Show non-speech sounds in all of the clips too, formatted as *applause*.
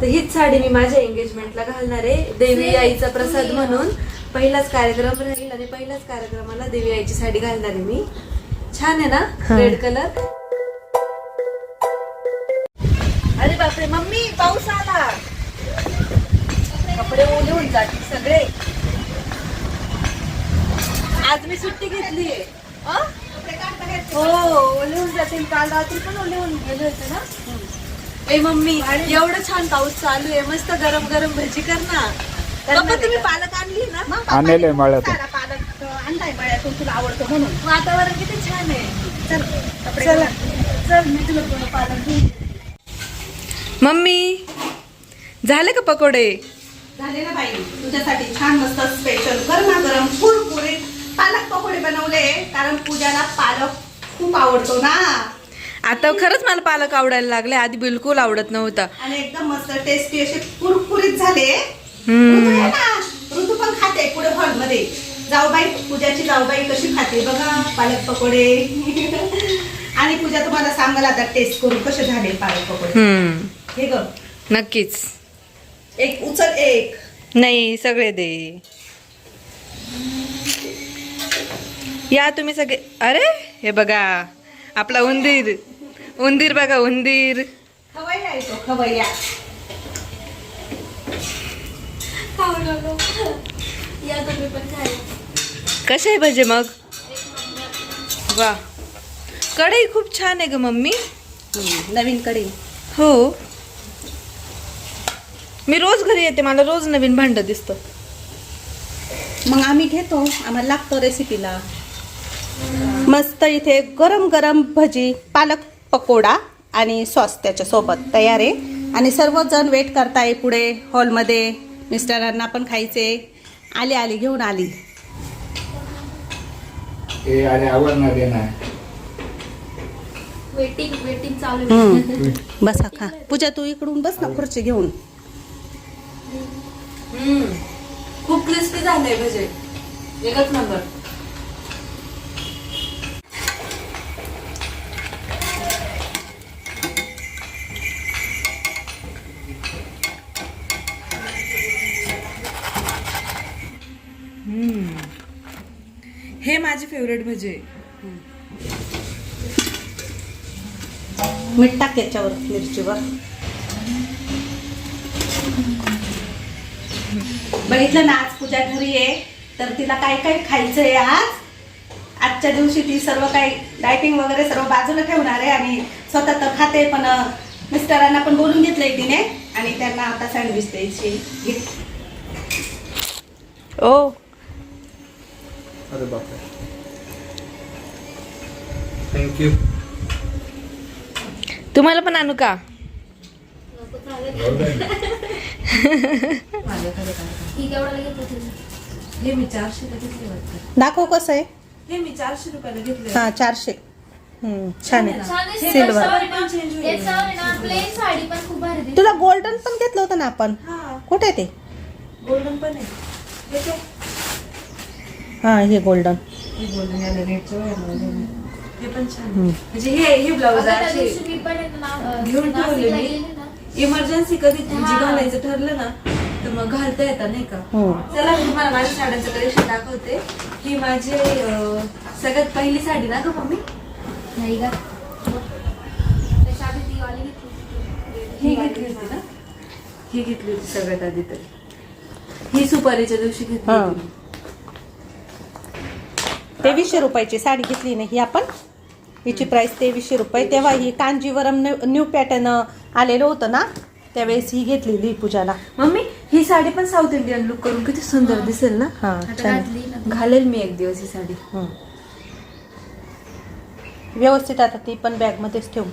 तर हीच साडी मी माझ्या एंगेजमेंटला घालणार आहे. देवी आईचा प्रसाद म्हणून. पहिलाच कार्यक्रम राहील आणि पहिल्याच कार्यक्रमाला देवी आईची साडी घालणार आहे मी. छान आहे ना. रेड कलर अरे बापरे मम्मी पाऊस आला. कपडे ओले होऊन जातील सगळे. आज मी सुट्टी घेतली आहे. हो ओले होऊन जातील. काल रात्री पण ओले होऊन गेले होते ना? ए मम्मी एवढं छान पाऊस चालू आहे. मस्त गरम गरम भजी कर ना. पप्पा तुम्ही पालक आणली ना? आणले मळ्यातून. पालक आणलाय मळ्यातून तुला आवडतो म्हणून. वातावरण किती छान आहे. चल कपडे चला. चल मी तुला थोडं पालक घेऊन. मम्मी झाले का पकोडे? झाले ना बाई. तुझ्यासाठी छान मस्त स्पेशल गरमा गरम कुरकुरीत पालक पकोडे बनवले कारण पूजाला पालक खूप आवडतो ना. आता खरंच मला पालक आवडायला लागले. आधी बिलकुल आवडत नव्हता. आणि एकदम मस्त टेस्टी असे कुरकुरीत झाले. हम्म. ऋतू आहे ना. ऋतू पण खाते पुढे हॉलमध्ये जाऊबाई पूजाची जाऊबाई कशी खाते बघा पालक पकोडे. *laughs* आणि पूजा तुम्हाला सांगाल आता टेस्ट करून कसे झाले पालक पकोडे. हम्म. हे ग नक्कीच. एक उचल एक. नाही सगळे दे. या तुम्ही सगळे. अरे हे बघा. आपला उंदीर. उंदीर बघा उंदीर. येतो या तुम्ही पण कसे आहे भजे मग? वा. कढई खूप छान आहे ग मम्मी. नवीन कढई. हो. मी रोज घरी येते मला रोज नवीन भांड दिसतं. मग आम्ही घेतो आम्हाला लागतं रेसिपीला मस्त इथे गरम गरम भजी पालक पकोडा आणि सॉस त्याच्यासोबत. तयार आहे. आणि सर्वजण वेट करताय पुढे हॉलमध्ये. मिस्टरांना पण खायचे. आले आली घेऊन आली. हे वेटिंग वेटिंग चालू आहे. *laughs* बसा खा. पूजा तू इकडून बस ना खुर्ची घेऊन. हम्म. खूप क्रिस्पी झालंय भजे. एकच नंबर हे माझे फेवरेट भजे आहे. मीठ टाक याच्यावर मिरचीवर बघितलं ना आज पूजा घरी आहे तर तिला काय काय खायचं आहे आज आजच्या दिवशी ती सर्व काही डायटिंग वगैरे सर्व बाजूला ठेवणार आहे आणि स्वतः तर खाते पण मिस्टरांना पण बोलून घेतलंय तिने आणि त्यांना आता सँडविच द्यायची. ओ अरे बापरे थँक्यू तुम्हाला पण आणू का? ही मी दाखव कसं आहे? हे मी चारशे. रुपयाला घेतले हा चारशे हम्म, छान आहे. दिसते. तुला गोल्डन पण घेतलं होतं ना आपण? हा कुठे ते गोल्डन पण आहे हे काय? हा हे गोल्डन हे. हे पण छान. म्हणजे हे हे ब्लाऊज घेऊन ठेवले मी. इमर्जन्सी कधी हा. घालायचं ठरलं ना तर मग घालता येतं नाही का हो चला मी तुम्हाला माझ्या साड्यांचं कलेक्शन दाखवते ही माझी सगळ्यात पहिली साडी ना ग मम्मी नाही का? ही घेतली होती ना ही घेतली होती सगळ्यात आधी तरी ही सुपारीच्या दिवशी घेतली. होती. तेवीसशे रुपयाची साडी घेतली ना ही आपण. हिची प्राइस तेवीसशे रुपये. तेव्हा ही कांजीवरम न्यू पॅटर्न आलेलं होतं ना त्यावेळेस ही घेतलेली पूजाला. मम्मी ही साडी पण साऊथ इंडियन लुक करून किती सुंदर दिसेल ना? हा छान. घालेल मी एक दिवस ही साडी. व्यवस्थित आता ती पण बॅग मध्येच ठेवू.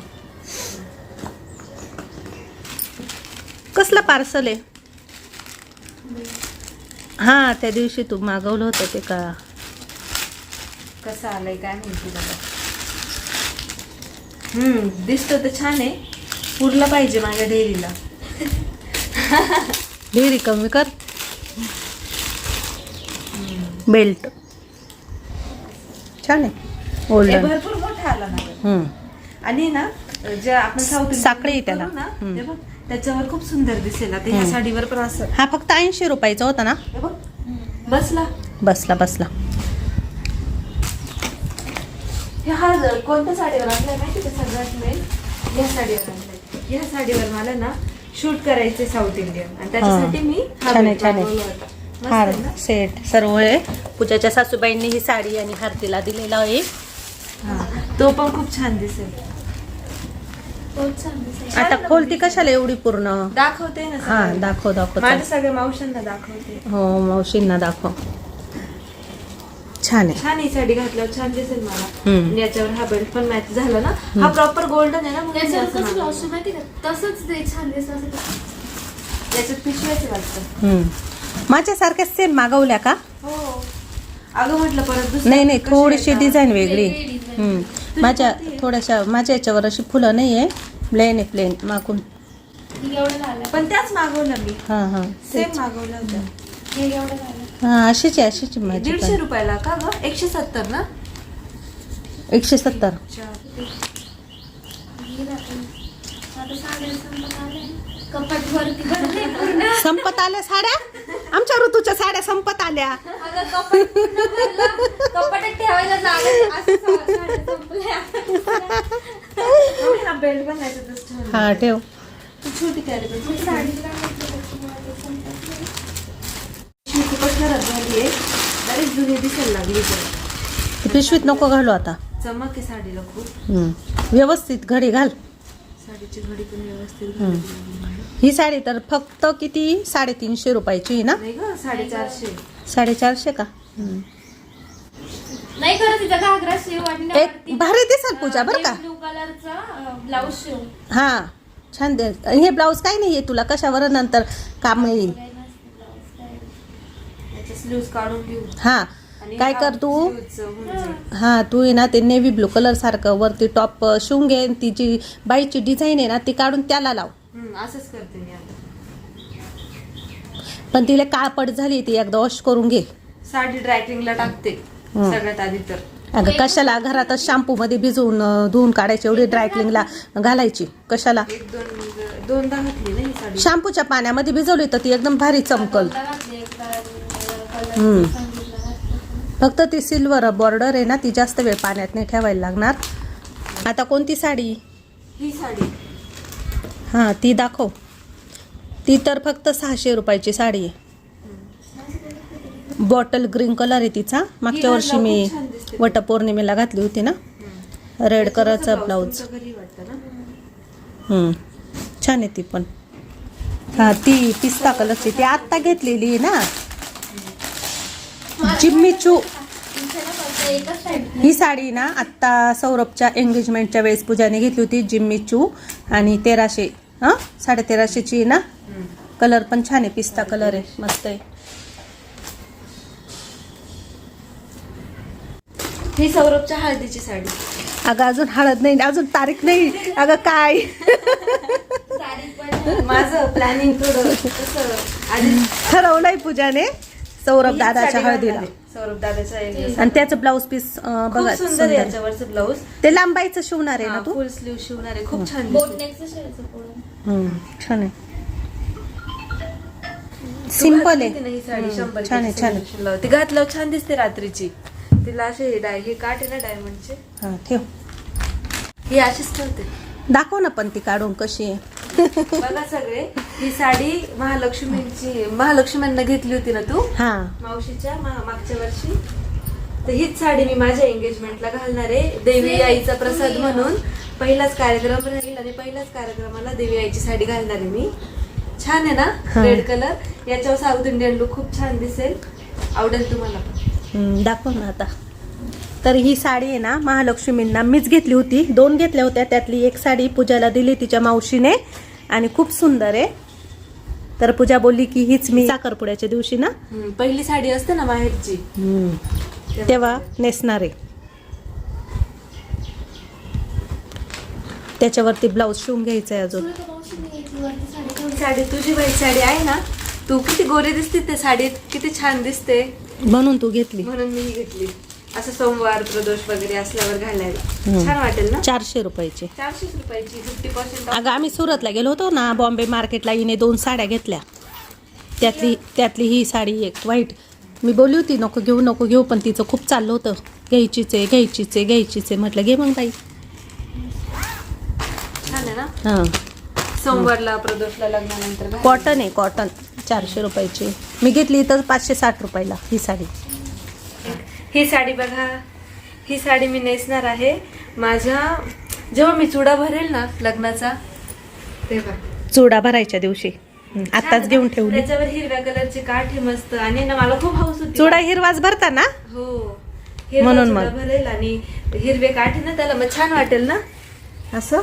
कसलं पार्सल आहे? हा त्या दिवशी तू मागवलं होतं ते का? कसं आलंय काय माहिती हम्म दिसतो तर छान आहे. पुरला पाहिजे माझ्या डेअरीला. ढेरी कमी कर. बेल्ट. छान आहे. गोल्डन भरपूर मोठा आला ना. आणि ना जे आपण साऊथ साखळी त्याला. ना बघ त्याच्यावर खूप सुंदर दिसेल. आता ह्या. साडीवर पण असं. हा फक्त ऐंशी रुपयाचा होता ना? बघ. बसला. बसला बसला. हे हा जर कोणत्या साडीवर आणलाय माहिती का सगळ्यात मेन ह्या साडीवर आणलाय ह्या साडीवर मला ना शूट करायचे साऊथ इंडियन आणि त्याच्यासाठी मी हा छान आहे, छान आहे. मागवला होता. मस्त हार आहे ना? सेट सर्व आहे पूजाच्या सासूबाईंनी ही साडी आणि हारतीला दिलेला आहे हा. तो पण खूप छान दिसेल. आता खोलती कशाला एवढी पूर्ण दाखवते ना हा. दाखव दाखव माझ्या. सगळ्या मावशांना दाखवते हो मावशींना दाखव छान आहे. छान ही साडी घातल्यावर छान दिसेल मला. हम्म. आणि याच्यावर हा बेल्ट पण मॅच झाला ना. हा प्रॉपर गोल्डन आहे ना म्हणून मी त्याच्यावर असं कसं मागवलं. ब्लाऊज माहिती का तसंच ते छान दिसतं असं. याच्यात पिशव्याचे वाटतं. हम्म. माझ्यासारख्या सेम मागवल्या का? हो. अगं म्हटलं परत नाही नाही कशी थोडीशी येतात? डिझाईन वेगळी वेगळी. design. हम्म. माझ्या थोड्याशा माझ्या याच्यावर अशी फुलं नाही आहे प्लेन आहे प्लेन मागून. हे एवढं झालं पण त्याच मागवलं मी. हां हां. सेम मागवलं होतं हे एवढं झालं हां अशीच आहे अशीच आहे माझी दीडशे पण रुपयाला का ग एकशे सत्तर ना एकशे सत्तर. कपाट वरती भरले पूर्ण संपत आल्या साड्या आमच्या ऋतूच्या साड्या संपत आल्या अगं कपाट पूर्ण भरलं. कपाटात ठेवायला जागा नाही. असं सा- साड्या संपल्या. हा बेल्ट पण याच्यातच ठेवला. हा ठेव ती छोटी साडीला घातलं त्याच्यामुळे ते संपत नाही. पिशवी खूपच खराब झाली आहे. बरीच जुनी दिसायला लागली पण ती पिशवीत नको घालू आता. चमक आहे साडीला खूप. व्यवस्थित घडी घाल. साडीची घडी पण व्यवस्थित. ही साडी तर फक्त किती? साडेतीनशे रुपयाची आहे ना? नाही ग साडेचारशे. साडेचारशे का? हम्म. नाही खरं तिचा घागरा शिव आणि एक भारी दिसाल पूजा बरं का? ब्लू कलरचा ब्लाऊज शिव. हा छान दे. हे ब्लाऊज काय नाहीये तुला कशावर नंतर काम येईल. काय याचे स्लीव्स काढून घेऊ. हा. काय कर तू. हा तू आहे ना ते नेव्ही ब्लू कलर सारखं वरती टॉप शिवून घे ती जी बाईची डिझाईन आहे ना ती काढून त्याला लाव. असंच करते मी आता. पण तिला काळपट झाली ती एकदा वॉश करून घे. साडी ड्रायक्लिंगला टाकते. सगळ्यात आधी तर. अगं कशाला घरातच शॅम्पू मध्ये भिजवून धुवून काढायची एवढी ड्रायक्लिंगला घालायची? कशाला? दोनदा घातली शॅम्पूच्या पाण्यामध्ये भिजवली तर ती एकदम भारी चमकल दोनदा घातली, एकदा, अं, कलर हम्म. फक्त ती सिल्वर बॉर्डर आहे ना ती जास्त वेळ पाण्यात नाही ठेवायला लागणार. आता कोणती साडी? ही साडी. हां ती दाखव. ती तर फक्त सहाशे रुपयाची साडी आहे. बॉटल ग्रीन कलर आहे तिचा. मागच्या वर्षी मी खूप छान दिसते. वटपौर्णिमेला घातली होती ना. रेड कलरचा ब्लाऊज तुमच्या घरी वाटतं ना? हम्म. छान आहे ती पण. हा ती पिस्ता कलरची. ती आत्ता घेतलेली आहे ना. जिम्मी चू तिथे ना फक्त एकच टाईप ही साडी ना आत्ता सौरभच्या एंगेजमेंटच्या वेळेस पूजाने घेतली होती जिम्मी चू आणि तेराशे हां? साडे तेराशेची आहे ना? कलर पण छान आहे पिस्ता कलर आहे मस्त आहे. ही सौरभच्या हळदीची साडी. अगं अजून हळद नाही अजून तारीख नाही. अगं काय? माझं प्लॅनिंग थोडं ठरवलंय पूजाने. सौरभ दादाच्या हळदीला. सौरभ दादाच्या engagement. आणि त्याचं ब्लाऊज पीस खूप बघा सुंदर आहे याच्यावरचं ब्लाऊज ते लांबाईचं शिवणार आहे ना तू? फुल स्लीव शिवणार आहे. खूप छान छान आहे. घातली आहे. छान आहे छान आहे. ती घातल्यावर छान दिसते रात्रीची. तिला असे हे डाय हे काट आहे ना डायमंडचे हा ठेव. ही अशीच ठेवते. दाखव ना पण ती काढून कशी आहे. बघा सगळे ही साडी महालक्ष्मीची महालक्ष्म्यांना घेतली होती ना तू? हा. मावशीच्या मा- मागच्या वर्षी. तर हीच साडी मी माझ्या एंगेजमेंटला घालणार आहे देवी आईचा प्रसाद म्हणून. पहिलाच कार्यक्रम राहील आणि पहिल्याच कार्यक्रमाला देवी आईची साडी घालणार आहे मी. छान आहे ना? हा. रेड कलर याच्यावर साऊथ इंडियन लुक खूप छान दिसेल. आवडेल तुम्हाला हम्म, दाखव ना आता. तर ही साडी आहे ना महालक्ष्मींना मीच घेतली होती. दोन घेतल्या होत्या. त्यातली एक साडी पूजाला दिली तिच्या मावशीने. आणि खूप सुंदर आहे. तर पूजा बोलली की हीच मी साखरपुड्याच्या दिवशी ना. पहिली साडी असते ना माहेरची. तेव्हा नेसणार. आहे त्याच्यावरती ब्लाऊज शिवून घ्यायचा आहे अजून. साडी तुझी बाई साडी आहे ना तू किती गोरी दिसते त्या साडीत. किती छान दिसते. म्हणून तू घेतली. म्हणून मी घेतली. असं सोमवार प्रदोष वगैरे असल्यावर घालायला. छान वाटेल ना? चारशे रुपयाचे. चारशेच रुपयाची फिफ्टी पर्सेंट अगं आम्ही सुरतला गेलो होतो ना बॉम्बे मार्केटला हिने दोन साड्या घेतल्या. त्यातली त्यातली ही साडी एक व्हाईट मी बोलली होती नको घेऊ नको घेऊ पण तिचं खूप चाललं होतं. घ्यायचीच आहे घ्यायचीच आहे घ्यायचीच आहे. म्हटलं घे मग बाई छान आहे ना? हां. सोमवारला प्रदोषला लग्नानंतर. कॉटन आहे कॉटन चारशे रुपयाची. मी घेतली तर पाचशे साठ रुपयाला ही साडी. ही साडी बघा. ही साडी मी नेसणार आहे. माझ्या जेव्हा मी चुडा भरेल ना लग्नाचा तेव्हा. चुडा भरायच्या दिवशी. आत्ताच घेऊन ठेवली. त्याच्यावर हिरव्या कलरची काठ मस्त. आणि ना मला खूप हाऊस होती. चुडा हिरवाच भरता ना? हो. म्हणून. भरेल आणि हिरवे काठ ना त्याला मग छान वाटेल ना? असं?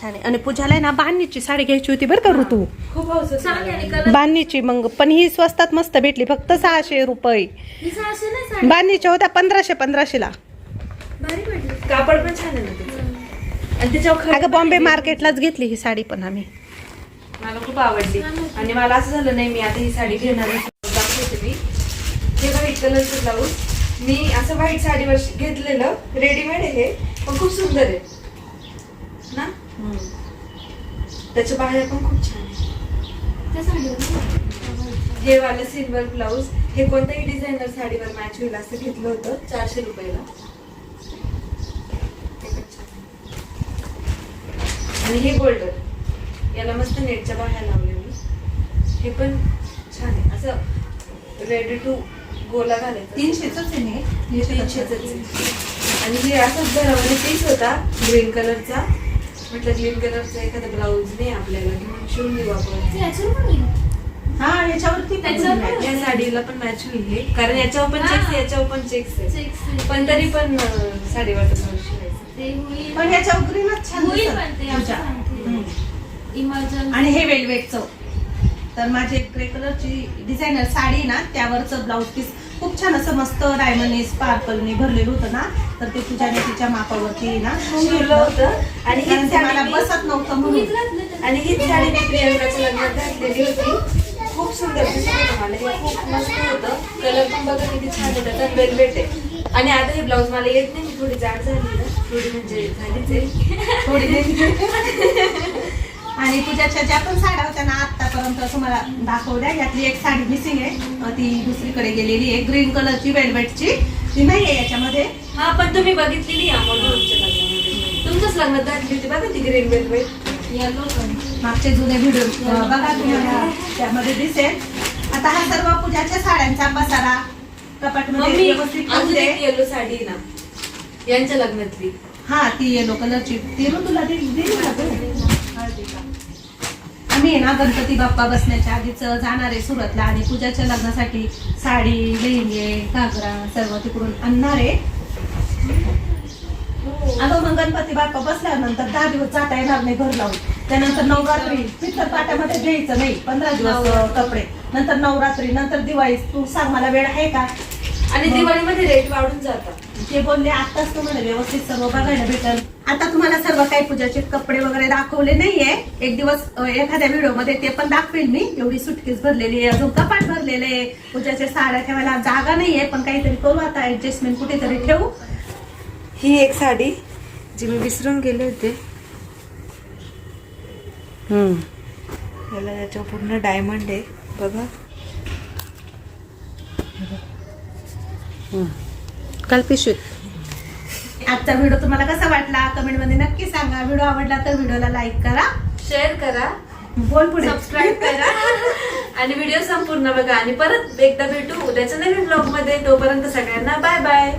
छान आहे. आणि पूजाला आहे ना बांधणीची साडी घ्यायची होती बरं का ऋतू? खूप बांधणीची मग पण ही स्वस्तात मस्त भेटली फक्त सहाशे रुपये. बांधणीच्या होत्या पंधराशे पंधराशेला. भारी पडली कापड पण छान आहे अगं बॉम्बे. मार्केटलाच घेतली ही साडी पण आम्ही. मला खूप आवडली. आणि मला असं झालं नाही मी आता ही साडी घेणार मी हे व्हाईट कलरचं ब्लाऊज मी असं व्हाईट साडीवर घेतलेलं. रेडीमेड आहे हे पण खूप सुंदर आहे. ना? त्याच्या बाहेर पण खूप छान आहे. हे वालं सिल्वर ब्लाऊज हे कोणत्याही डिझायनर साडीवर मॅच होईल असं घेतलं होतं चारशे रुपयाला. आणि हे गोल्डन याला मस्त नेटच्या बाहेर लावले मी. हे पण छान आहे. असं रेडी टू गोला घालायचं. तीनशेच आहे हे तीनशेच आणि हे असंच घरामध्ये पीस होता ग्रीन कलरचा म्हटलं ग्रीन कलरचा एखादा ब्लाऊज नाही आपल्याला घेऊन शिवून देऊ आपण. हा याच्यावरती त्याच्यावर पण या साडीला पण मॅच होईल हे कारण याच्यावर पण हा. चेक्स याच्यावर पण चेक्स आहे. पण तरी पण अं, साडीवर तर ब्लाऊज शिवायचं ते होईल पण याच्यावर ग्रीनच छान होईल. पण ते सांगते. हम्म. आणि हे वेलवेटचं तर माझी ग्रे कलरची डिझायनर साडी ना त्यावरचं ब्लाऊज पीस खूप छान असं मस्त डायमंडनी स्पार्कलनी भरलेलं होतं ना तर ते तुझ्याने तिच्या मापावरती ना शिवलं होतं. आणि कारण ते मला बसत नव्हतं म्हणून. आणि हीच साडी मी प्रियंकाच्या लग्नात घातलेली होती. खूप सुंदर दिसत होतं मला. हे खूप मस्त होतं. कलर पण बघा किती छान त्याचा वेलवेट आहे आणि आता हे ब्लाऊज मला येत नाही. मी थोडी जाड झाली ना. थोडी म्हणजे झालीच आहे. थोडी. *laughs* आणि पूजाच्या ज्या पण साड्या होत्या ना आतापर्यंत तुम्हाला दाखवल्या. यातली एक साडी मिसिंग आहे. ती दुसरीकडे गेलेली आहे. ग्रीन कलरची वेलवेटची ती नाही आहे याच्यामध्ये. हा पण तुम्ही बघितलेली तुमच्याच लग्नात घातली होती बघा ती ग्रीन वेलवेट मागचे जुने व्हिडिओ बघा तुम्हाला त्यामध्ये दिसेल. आता हा सर्व पूजाच्या साड्यांचा पसारा कपाटमध्ये व्यवस्थित ठेवते. येलो साडी ना. यांच्या लग्नातली. हा ती येलो कलरची ती तुला दिली ना? आम्ही ना गणपती बाप्पा बसण्याच्या आधीच जाणार आहे सुरतला आणि पूजाच्या लग्नासाठी साडी लेहंगे घागरा सर्व तिकडून आणणार आहे. अगं मग गणपती बाप्पा बसल्यानंतर दहा दिवस जाता येणार नाही घर लावून. त्यानंतर नवरात्री पित्तर पाट्यामध्ये घ्यायचं नाही. पंधरा दिवस कपडे. नंतर नवरात्री नंतर दिवाळी. तू सांग मला वेळ आहे का? आणि दिवाळीमध्ये रेट वाढून जातात. ते बोलले आताच तुम्हाला व्यवस्थित सर्व बघायला भेटेल. आता तुम्हाला सर्व काही पूजाचे कपडे वगैरे दाखवले नाहीये. एक दिवस एखाद्या व्हिडिओमध्ये ते पण दाखवेल मी. एवढी सुटकेस भरलेली आहे अजून कपाट भरलेले आहे. पूजाच्या साड्या ठेवायला जागा नाहीये पण काहीतरी करू आता ऍडजस्टमेंट कुठेतरी ठेवू. ही एक साडी जी मी विसरून गेले होते. याला याच्या पूर्ण डायमंड आहे बघा. काल पिशवीत आजचा व्हिडिओ तुम्हाला कसा वाटला? कमेंटमध्ये नक्की सांगा. व्हिडिओ आवडला तर व्हिडिओला लाईक करा. शेअर करा. बोल पुढे. सबस्क्राईब करा. आणि व्हिडिओ संपूर्ण बघा. आणि परत एकदा भेटू. उद्याच्या नवीन ब्लॉगमध्ये. तोपर्यंत सगळ्यांना बाय बाय